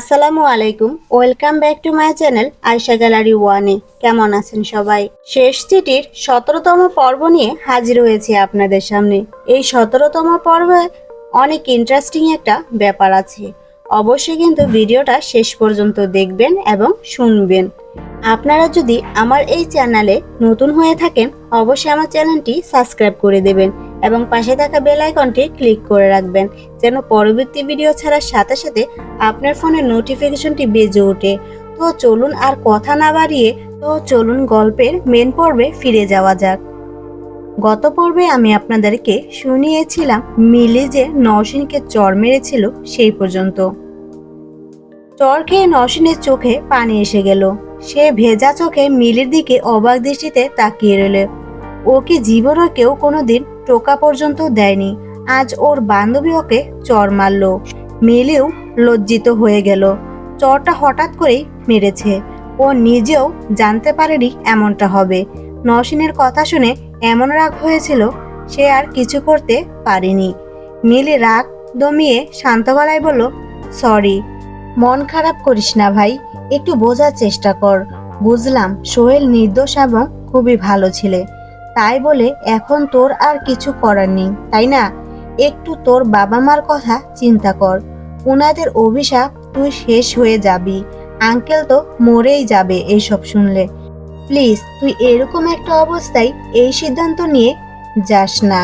আসসালামু আলাইকুম। Welcome back to my channel Ayesha gallery ওয়ানে কেমন আছেন সবাই? শেষ চিঠির সতেরোতম পর্ব নিয়ে হাজির হয়েছে আপনাদের সামনে। এই সতেরোতম পর্বে অনেক ইন্টারেস্টিং একটা ব্যাপার আছে। অবশ্যই কিন্তু ভিডিওটা শেষ পর্যন্ত দেখবেন এবং শুনবেন। আপনারা যদি আমার এই চ্যানেলে নতুন হয়ে থাকেন, অবশ্যই আমার চ্যানেলটি সাবস্ক্রাইব করে দেবেন। এবং পাশে থাকা বেল আইকনটি ক্লিক করে রাখবেন, যেন পরবর্তী ভিডিও ছাড়ার সাথে সাথে আপনার ফোনে নোটিফিকেশনটি বেজে ওঠে। তো চলুন আর কথা না বাড়িয়ে, তো চলুন গল্পের মেন পর্বে ফিরে যাওয়া যাক। গত পর্বে আমি আপনাদেরকে শুনিয়েছিলাম মিলি যে নওশিনকে চর মেরেছিল সেই পর্যন্ত। চর খেয়ে নওশিনের চোখে পানি এসে গেল। সে ভেজা চোখে মিলির দিকে অবাক দৃষ্টিতে তাকিয়ে রইল। ও কি জীবনও কেউ কোনোদিন টোকা পর্যন্ত দেয়নি। আজ ওর বান্ধবী ওকে চর মারল। মিলিও লজ্জিত হয়ে গেল। চরটা হঠাৎ করেই মেরেছে। ও নিজেও জানতে পারেনি এমনটা হবে। নসিনের কথা শুনে এমন রাগ হয়েছিল সে আর কিছু করতে পারেনি। মিলি রাগ দমিয়ে শান্ত গলায় বলল, সরি, মন খারাপ করিস না ভাই, একটু বোঝার চেষ্টা কর। বুঝলাম সোহেল নির্দোষ এবং খুবই ভালো ছেলে। তাই বলে এখন তোর আর কিছু করার নেই, তাই না? একটু তোর বাবা মার কথা চিন্তা কর। উনাদের অভিশাপ তুই শেষ হয়ে যাবি। আঙ্কেল তো মরেই যাবে এইসব শুনলে। প্লিজ, তুই এরকম একটা অবস্থায় এই সিদ্ধান্ত নিয়ে যাস না।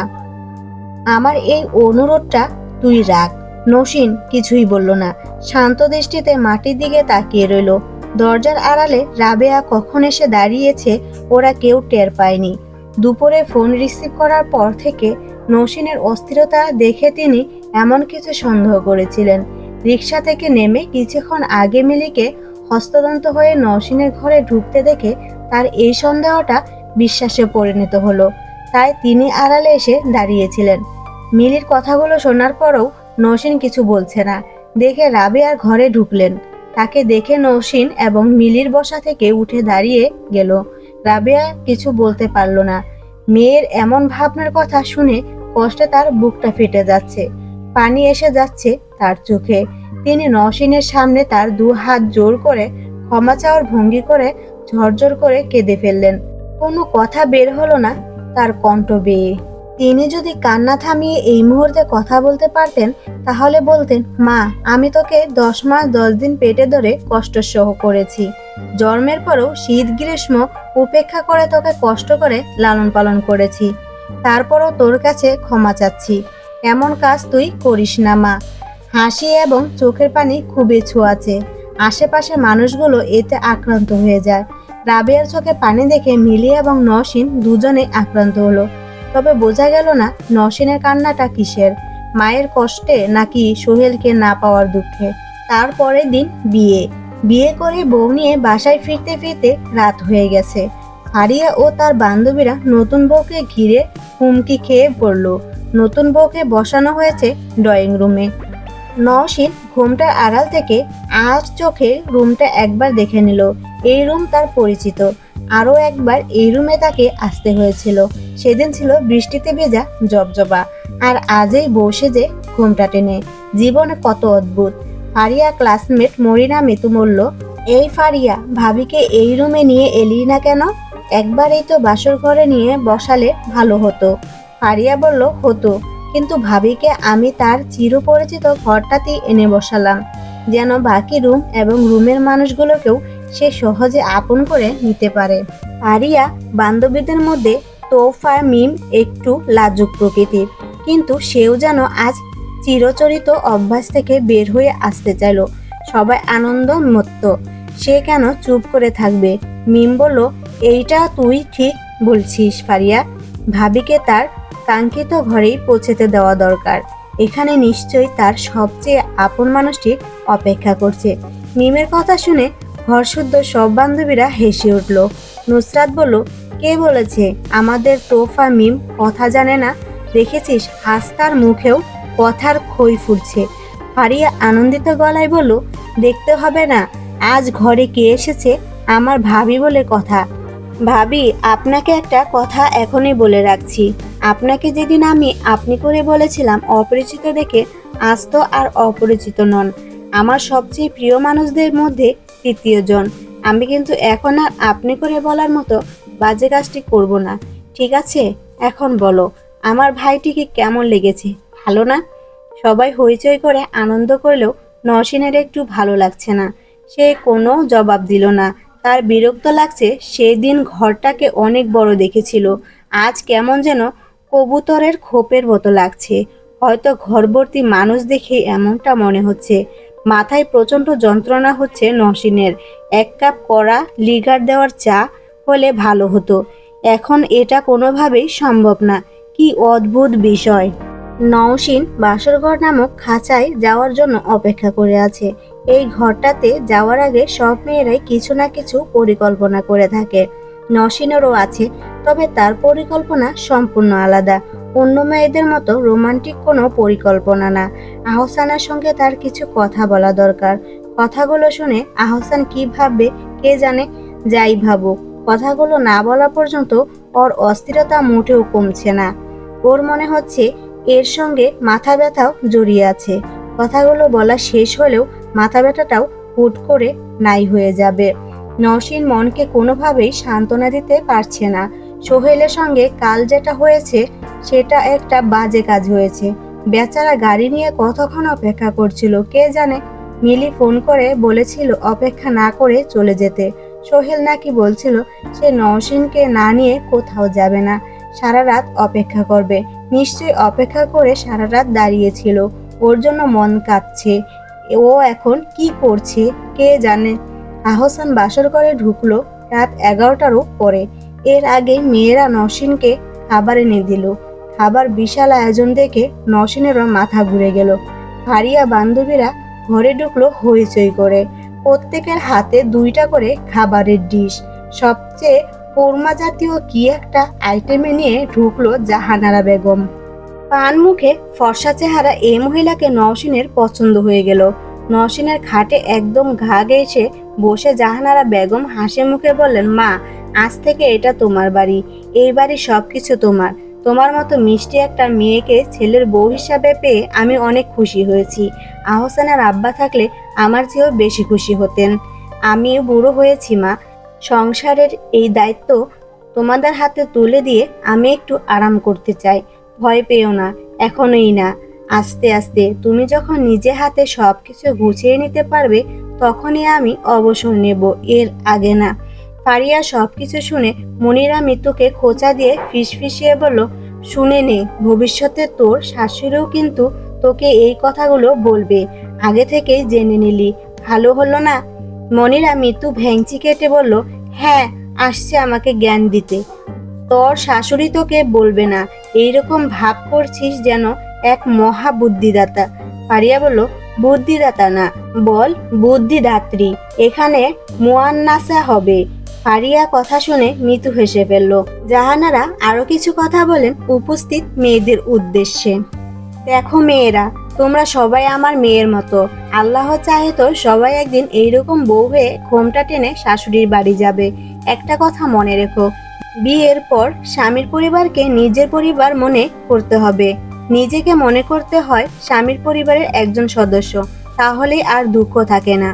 আমার এই অনুরোধটা তুই রাখ। নসীন কিছুই বলল না। শান্ত দৃষ্টিতে মাটির দিকে তাকিয়ে রইল। দরজার আড়ালে রাবেয়া কখন এসে দাঁড়িয়েছে, ওরা কেউ টের পায়নি। দুপুরে ফোন রিসিভ করার পর থেকে নসীনের অস্থিরতা দেখে তিনি এমন কিছু সন্দেহ করেছিলেন। রিক্সা থেকে নেমে কিছুক্ষণ আগে মিলিকে হস্তদন্ত হয়ে নসীনের ঘরে ঢুকতে দেখে তার এই সন্দেহটা বিশ্বাসে পরিণত হলো। তাই তিনি আড়ালে এসে দাঁড়িয়েছিলেন। মিলির কথাগুলো শোনার পরও নসীন কিছু বলছে না। দেখে রাবেয়ার ঘরে ঢুকলেন। তাকে দেখে নৌসিন এবং মিলির বসা থেকে উঠে দাঁড়িয়ে গেল। রাবেয়া কিছু বলতে পারল না। মেয়ের এমন ভাবনার কথা শুনে কষ্টে তার বুকটা ফেটে যাচ্ছে। পানি এসে যাচ্ছে তার চোখে। তিনি নসিনের সামনে তার দু হাত জোর করে ক্ষমা চাওয়ার ভঙ্গি করে ঝরঝর করে কেঁদে ফেললেন। কোনো কথা বের হলো না তার কণ্ঠ বেয়ে। তিনি যদি কান্না থামিয়ে এই মুহূর্তে কথা বলতে পারতেন, তাহলে বলতেন, মা, আমি তোকে দশ মাস দশ দিন পেটে ধরে কষ্ট সহ করেছি। জন্মের পরও শীত, গ্রীষ্ম উপেক্ষা করে তোকে কষ্ট করে লালন পালন করেছি। তারপরও তোর কাছে ক্ষমা চাচ্ছি। এমন কাজ তুই করিস না, মা। হাসি এবং চোখের পানি খুবই ছোঁয়াছে আশেপাশে মানুষগুলো এতে আক্রান্ত হয়ে যায়। রাবেয়ার চোখে পানি দেখে মিলি এবং নসীন দুজনে আক্রান্ত হলো। তবে বোঝা গেল না নসীনের কান্নাটা কিসের। মায়ের কষ্টে নাকি সোহেলকে না পাওয়ার দুঃখে। তারপরের দিন বিয়ে। বিয়ে করে বউ নিয়ে বাসায় ফিরতে ফিরতে রাত হয়ে গেছে। হারিয়া ও তার বান্ধবীরা নতুন বউকে ঘিরে হুমকি খেয়ে পড়ল। নতুন বউকে বসানো হয়েছে ড্রয়িং রুমে। নওশিন ঘুমটার আড়াল থেকে আজ চোখে রুমটা একবার দেখে নিল। এই রুম তার পরিচিত। আরও একবার এই রুমে তাকে আসতে হয়েছিল। সেদিন ছিল বৃষ্টিতে ভেজা জবজবা। আর আজই বসে যে ঘুমটা টেনে। জীবনে কত অদ্ভুত। ফারিয়া ক্লাসমেট মরিনা মিতু বলল, এই ফারিয়া, ভাবিকে এই রুমে নিয়ে এলি না কেন? একবারেই তো বাসর ঘরে নিয়ে বসালে ভালো হতো। ফারিয়া বলল, হতো। কিন্তু ভাবিকে আমি তার চিরপরিচিত ঘরটাতেই এনে বসালাম। যেন বাকি রুম এবং রুমের মানুষগুলোকেও সে সহজে আপন করে নিতে পারে। আরিয়া বান্ধবীদের মধ্যে তোফা, মিম একটু লাজুক প্রকৃতির। কিন্তু সেও যেন আজ চিরচরিত অভ্যাস থেকে বের হয়ে আসতে চাইল। সবাই আনন্দ মত্ত সে কেন চুপ করে থাকবে? মিম বলল, এইটা তুই ঠিক বলছিস, ফারিয়া। ভাবিকে তার কাঙ্ক্ষিত ঘরেই পৌঁছেতে দেওয়া দরকার। এখানে নিশ্চয়ই তার সবচেয়ে আপন মানুষটি অপেক্ষা করছে। মিমের কথা শুনে ঘরশুদ্ধ সব বান্ধবীরা হেসে উঠল। নুসরাত বলল, কে বলেছে? আমাদের তোফা মিম কথা জানে না। দেখেছিস হাস্তার মুখেও কথার খই ফুটছে। ফারিয়া আনন্দিত গলায় বলল, দেখতে হবে না, আজ ঘরে কে এসেছে আমার ভাবি বলে কথা। ভাবি, আপনাকে একটা কথা এখনই বলে রাখছি। আপনাকে যেদিন আমি আপনি করে বলেছিলাম অপরিচিত দেখে, আজ তো আর অপরিচিত নন। আমার সবচেয়ে প্রিয় মানুষদের মধ্যে তৃতীয় জন আমি কিন্তু এখন আর আপনি করে বলার মতো বাজে কাজটি করব না। ঠিক আছে? এখন বলো, আমার ভাইটিকে কেমন লেগেছে? ভালো না? সবাই হইচই করে আনন্দ করলেও নসীনের একটু ভালো লাগছে না। সে কোনো জবাব দিল না। তার বিরক্ত লাগছে সেই দিন ঘরটাকে অনেক বড় দেখেছিল। আজ কেমন যেন কবুতরের খোপের মতো লাগছে। হয়তো ঘরবর্তী মানুষ দেখে এমনটা মনে হচ্ছে। মাথায় প্রচণ্ড যন্ত্রণা হচ্ছে নসীনের। এক কাপ কড়া, লিগার দেওয়ার চা হলে ভালো হতো। এখন এটা কোনোভাবেই সম্ভব না। কি অদ্ভুত বিষয়। নওশিন বাসরঘর নামক খাঁচায় যাওয়ার জন্য অপেক্ষা করে আছে। এই ঘরটাতে যাওয়ার আগে সব মেয়েরাই কিছু না কিছু পরিকল্পনা করে থাকে। নসীনেরও আছে, তবে তার পরিকল্পনা সম্পূর্ণ আলাদা। অন্য মেয়েদের মতো রোমান্টিক কোনো পরিকল্পনা না। আহসানের সঙ্গে তার কিছু কথা বলা দরকার। কথাগুলো শুনে আহসান কি ভাববে কে জানে, যাই ভাবুক। কথাগুলো না বলা পর্যন্ত ওর অস্থিরতা মোটেও কমছে না। ওর মনে হচ্ছে এর সঙ্গে মাথা ব্যথাও জড়িয়ে আছে। কথাগুলো বলা শেষ হলেও মাথা ব্যথাটাও হুট করে নাই হয়ে যাবে। নসীন মনকে কোনোভাবেই সান্ত্বনা দিতে পারছে না। সোহেলের সঙ্গে কাল যেটা হয়েছে সেটা একটা বাজে কাজ হয়েছে। বেচারা গাড়ি নিয়ে কতক্ষণ অপেক্ষা করছিল, কে জানে? মিলি ফোন করে বলেছিল অপেক্ষা না করে চলে যেতে। সোহেল নাকি বলছিল, সে নওশিনকে না নিয়ে কোথাও যাবে না, সারা রাত অপেক্ষা করবে। নিশ্চয়ই অপেক্ষা করে সারা রাত দাঁড়িয়েছিল। ওর জন্য মন কাঁদছে ও এখন কি করছে, কে জানে? আহসান বাসর করে ঢুকলো রাত এগারোটারও পরে। এর আগে মেয়েরা নসীনকে খাবার এনে দিল। খাবার বিশাল আয়োজন দেখে নসীনেরও মাথা ঘুরে গেল। ভারিয়া বান্ধবীরা ঘরে ঢুকলো হইচই করে। প্রত্যেকের হাতে দুইটা করে খাবারের ডিশ। সবচেয়ে কোরমা জাতীয় কি একটা আইটেমে নিয়ে ঢুকলো জাহানারা বেগম। পান মুখে ফর্সা চেহারা এই মহিলাকে নওশিনের পছন্দ হয়ে গেল। নওশিনের খাটে একদম ঘা এসে বসে জাহানারা বেগম হাসি মুখে বললেন, মা, আজ থেকে এটা তোমার বাড়ি। এই বাড়ি সব কিছু তোমার। তোমার মতো মিষ্টি একটা মেয়েকে ছেলের বউ হিসাবে পেয়ে আমি অনেক খুশি হয়েছি। আহসানের আব্বা থাকলে আমার চেয়েও বেশি খুশি হতেন। আমিও বুড়ো হয়েছি, মা। সংসারের এই দায়িত্ব তোমাদের হাতে তুলে দিয়ে আমি একটু আরাম করতে চাই। ভয় পেও না, এখনই না। আস্তে আস্তে। তুমি যখন নিজে হাতে সব কিছু গুছিয়ে নিতে পারবে, তখনই আমি অবসর নেব। এর আগে না। ফারিয়া সব কিছু শুনে মনিরা মিতুকে খোঁচা দিয়ে ফিসফিসিয়ে বলল, শুনে নে, ভবিষ্যতে তোর শাশুড়িও কিন্তু তোকে এই কথাগুলো বলবে। আগে থেকেই জেনে নিলি, ভালো হলো না? মনিরা মিতু ভ্যাংচি কেটে বলল হ্যাঁ আসছে আমাকে জ্ঞান দিতে। তোর শাশুড়ি তোকে বলবে না, এইরকম ভাব করছিস যেন এক মহা বুদ্ধিদাতা। পারিয়া বলল, বুদ্ধিদাতা না, বল, বুদ্ধিদাত্রী। এখানে মোয়ান্নাসা হবে। ফারিয়া কথা শুনে মিতু হেসে ফেলল। জাহানারা আরও কিছু কথা বলেন উপস্থিত মেয়েদের উদ্দেশ্যে। দেখো মেয়েরা, তোমরা সবাই আমার মেয়ের মতো। আল্লাহ চাহে তো সবাই একদিন এইরকম বউ হয়ে ঘোমটা টেনে শাশুড়ির বাড়ি যাবে। একটা কথা মনে রেখো, বিয়ের পর স্বামীর পরিবারকে নিজের পরিবার মনে করতে হবে। নিজেকে মনে করতে হয় স্বামীর পরিবারের একজন সদস্য, তাহলেই আর দুঃখ থাকে না।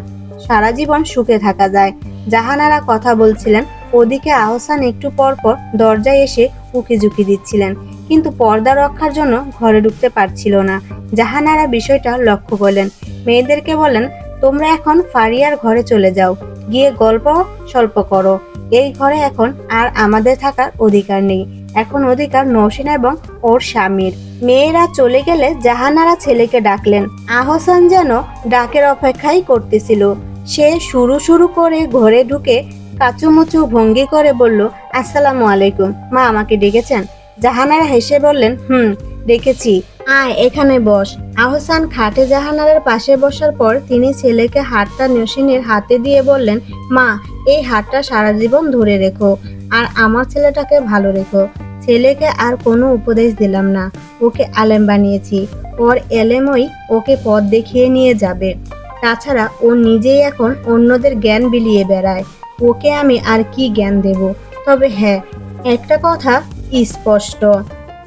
সারা জীবন সুখে থাকা যায়। জাহানারা কথা বলছিলেন। ওদিকে আহসান একটু পর পর দরজায় এসে উকি ঝুঁকি দিচ্ছিলেন। কিন্তু পর্দা রক্ষার জন্য ঘরে ঢুকতে পারছিল না। জাহানারা বিষয়টা লক্ষ্য করলেন। মেয়েদেরকে বলেন তোমরা এখন ফারিয়ার ঘরে চলে যাও। গিয়ে গল্প স্বল্প করো। এই ঘরে এখন আর আমাদের থাকার অধিকার নেই। এখন অধিকার নৌসিন এবং ওর স্বামীর। মেয়েরা চলে গেলে জাহানারা ছেলেকে ডাকলেন। আহসান যেন ডাকের অপেক্ষাই করতেছিল। সে শুরু শুরু করে ঘরে ঢুকে কাচুমুচু ভঙ্গি করে বলল, আসসালামু আলাইকুম। মা আমাকে ডেকেছেন? জাহানারা হেসে বললেন, হুম, ডেকেছি। আয়, এখানে বস। আহসান খাটে জাহানারের পাশে বসার পর তিনি ছেলেকে হাতটা নসিনের হাতে দিয়ে বললেন, মা, এই হাতটা সারা জীবন ধরে রেখো আর আমার ছেলেটাকে ভালো রেখো। ছেলেকে আর কোনো উপদেশ দিলাম না। ওকে আলেম বানিয়েছি। ওর এলেমই ওকে পথ দেখিয়ে নিয়ে যাবে। তাছাড়া ও নিজেই এখন অন্যদের জ্ঞান বিলিয়ে বেড়ায়। ওকে আমি আর কি জ্ঞান দেব? তবে হ্যাঁ একটা কথা স্পষ্ট।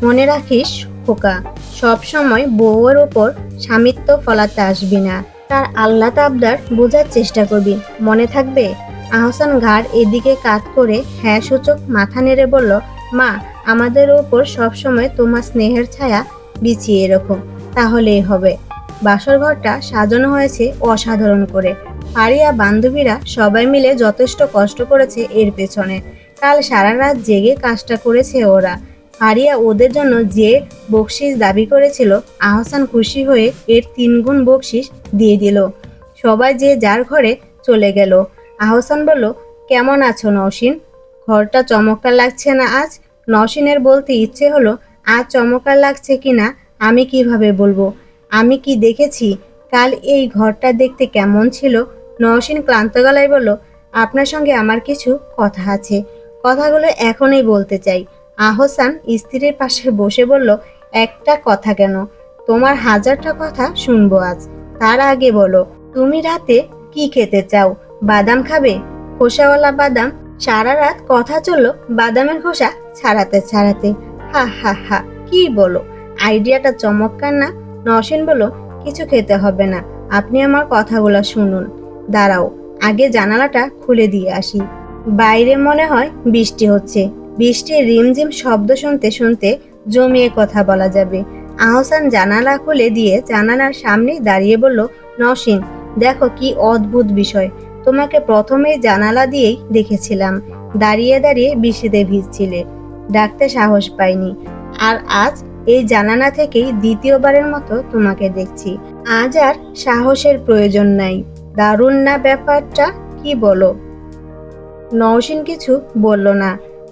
মনে রাখিস, খোকা, সবসময় বউয়ের ওপর স্বামিত্ব ফলাতে আসবি না। তার আল্লাহ আবদার বোঝার চেষ্টা করবি। মনে থাকবে? আহসান ঘাড় এদিকে কাত করে হ্যাঁ সূচক মাথা নেড়ে বলল, মা, আমাদের ওপর সবসময় তোমার স্নেহের ছায়া বিছিয়ে এরকম। তাহলেই হবে। বাসর ঘরটা সাজানো হয়েছে অসাধারণ করে। পারিয়া বান্ধবীরা সবাই মিলে যথেষ্ট কষ্ট করেছে এর পেছনে। কাল সারা রাত জেগে কাজটা করেছে ওরা। পারিয়া ওদের জন্য যে বকশিস দাবি করেছিল, আহসান খুশি হয়ে এর তিনগুণ বকশিস দিয়ে দিল। সবাই যে যার ঘরে চলে গেল। আহসান বলল, কেমন আছো নওশিন? ঘরটা চমৎকার লাগছে না আজ? নওশিনের বলতে ইচ্ছে হলো, আজ চমৎকার লাগছে কিনা? আমি কীভাবে বলব? আমি কি দেখেছি? কাল এই ঘরটা দেখতে কেমন ছিল? নওশিন ক্লান্ত গলায় বলল, আপনার সঙ্গে আমার কিছু কথা আছে। কথাগুলো এখনই বলতে চাই। আহসান স্ত্রীর পাশে বসে বলল, একটা কথা কেন? তোমার হাজারটা কথা শুনব আজ। তার আগে বলো, তুমি রাতে কি খেতে চাও? বাদাম খাবে? খোসাওয়ালা বাদাম? সারা রাত কথা চলল বাদামের খোসা ছাড়াতে ছাড়াতে। হা হা হা, কি বলো? আইডিয়াটা চমৎকার না? নসীন বলো কিছু খেতে হবে না, আপনি আমার কথাগুলো শুনুন। দাঁড়াও, আগে জানালাটা খুলে দিয়ে আসি। বাইরে মনে হয় বৃষ্টি হচ্ছে। বৃষ্টির রিমঝিম শব্দ শুনতে শুনতে জমিয়ে কথা বলা যাবে। আহসান জানালা খুলে দিয়ে জানালার সামনেই দাঁড়িয়ে বলল, নসীন, দেখো কি অদ্ভুত বিষয়। তোমাকে প্রথমেই জানালা দিয়েই দেখেছিলাম। দাঁড়িয়ে দাঁড়িয়ে বৃষ্টিতে ভিজছিলে। ডাকতে সাহস পাইনি। আর আজ এই জানানা থেকেই দ্বিতীয়বারের মতো তোমাকে দেখছি। আজ আর সাহসের প্রয়োজন নাই। দারুণ না ব্যাপারটা, কি বলো? নওশিন কিছু বলল না,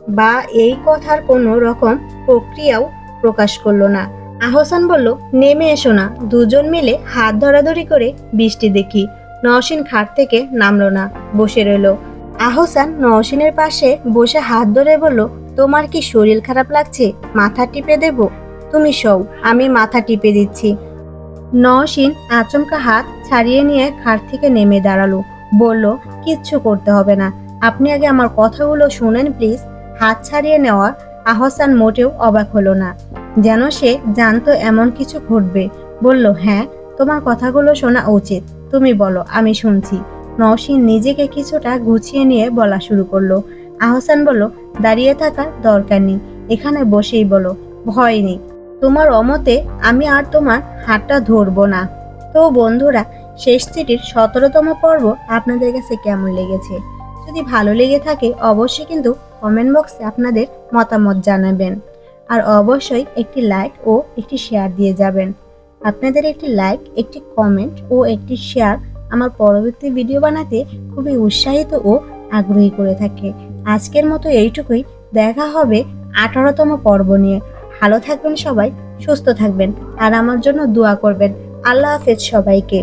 বা এই কথার কোনো রকম প্রক্রিয়াও প্রকাশ করল না। আহসান বলল, নেমে এসো না, দুজন মিলে হাত ধরাধরি করে বৃষ্টি দেখি। নওশিন খাট থেকে নামলো না, বসে রইল। আহসান নওশিনের পাশে বসে হাত ধরে বলল, তোমার কি শরীর খারাপ লাগছে? মাথা টিপে দেব? তুমি শও, আমি মাথা টিপে দিচ্ছি। নওশিন আচমকা হাত ছাড়িয়ে নিয়ে খাট থেকে নেমে দাঁড়াল। বলল, কিচ্ছু করতে হবে না। আপনি আগে আমার কথাগুলো শুনেন, প্লিজ। হাত ছাড়িয়ে নেওয়া আহসান মোটেও অবাক হলো না। যেন সে জানতো এমন কিছু ঘটবে। বলল হ্যাঁ তোমার কথাগুলো শোনা উচিত। তুমি বলো, আমি শুনছি। নওশিন নিজেকে কিছুটা গুছিয়ে নিয়ে বলা শুরু করল। আহসান বলল, দাঁড়িয়ে থাকার দরকার নেই। এখানে বসেই বলো, ভয় নেই। তোমার অমতে আমি আর তোমার হাতটা ধরবো না। তো বন্ধুরা, শেষ চিঠির সতেরোতম পর্ব আপনাদের কাছে কেমন লেগেছে? যদি ভালো লেগে থাকে, অবশ্যই কিন্তু কমেন্ট বক্সে আপনাদের মতামত জানাবেন। আর অবশ্যই একটি লাইক ও একটি শেয়ার দিয়ে যাবেন। আপনাদের একটি লাইক একটি কমেন্ট ও একটি শেয়ার আমার পরবর্তী ভিডিও বানাতে খুবই উৎসাহিত ও আগ্রহী করে থাকে। আজকের মতো এইটুকুই। দেখা হবে আঠারোতম পর্ব নিয়ে। ভালো থাকবেন সবাই সুস্থ থাকবেন আর আমার জন্য দোয়া করবেন। আল্লাহ হাফেজ সবাইকে।